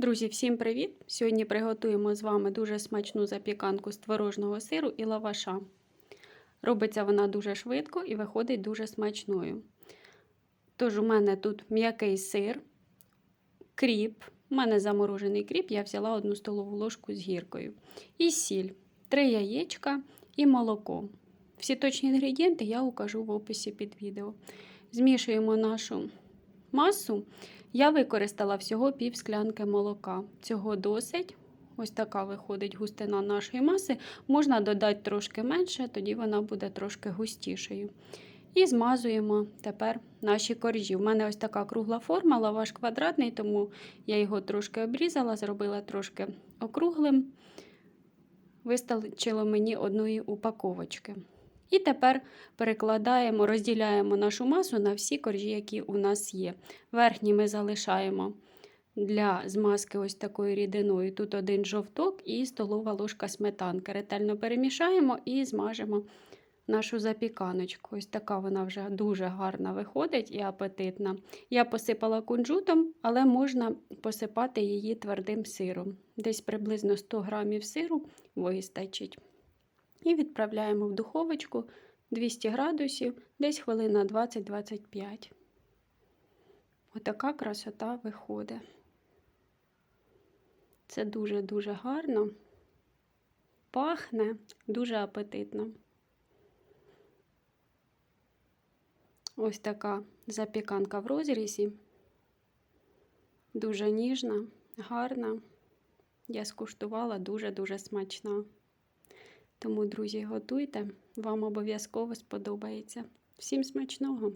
Друзі, всім привіт! Сьогодні приготуємо з вами дуже смачну запіканку з творожного сиру і лаваша. Робиться вона дуже швидко і виходить дуже смачною. Тож, у мене тут м'який сир, кріп. У мене заморожений кріп, я взяла одну столову ложку з гіркою. І сіль, три яєчка і молоко. Всі точні інгредієнти я укажу в описі під відео. Змішуємо нашу масу. Я використала всього пів склянки молока. Цього досить. Ось така виходить густина нашої маси. Можна додати трошки менше, тоді вона буде трошки густішою. І змазуємо тепер наші коржі. У мене ось така кругла форма, лаваш квадратний, тому я його трошки обрізала, зробила трошки округлим. Вистачило мені одної упаковочки. І тепер перекладаємо, розділяємо нашу масу на всі коржі, які у нас є. Верхні ми залишаємо для змазки ось такою рідиною. Тут один жовток і столова ложка сметанки. Ретельно перемішаємо і змажемо нашу запіканочку. Ось така вона вже дуже гарна виходить і апетитна. Я посипала кунжутом, але можна посипати її твердим сиром. Десь приблизно 100 грамів сиру вистачить. І відправляємо в духовочку 200 градусів, десь хвилина 20-25. Отака красота виходить. Це дуже-дуже гарно, пахне, дуже апетитно. Ось така запіканка в розрізі. Дуже ніжна, гарна. Я скуштувала дуже-дуже смачна. Тому, друзі, готуйте, вам обов'язково сподобається. Всім смачного!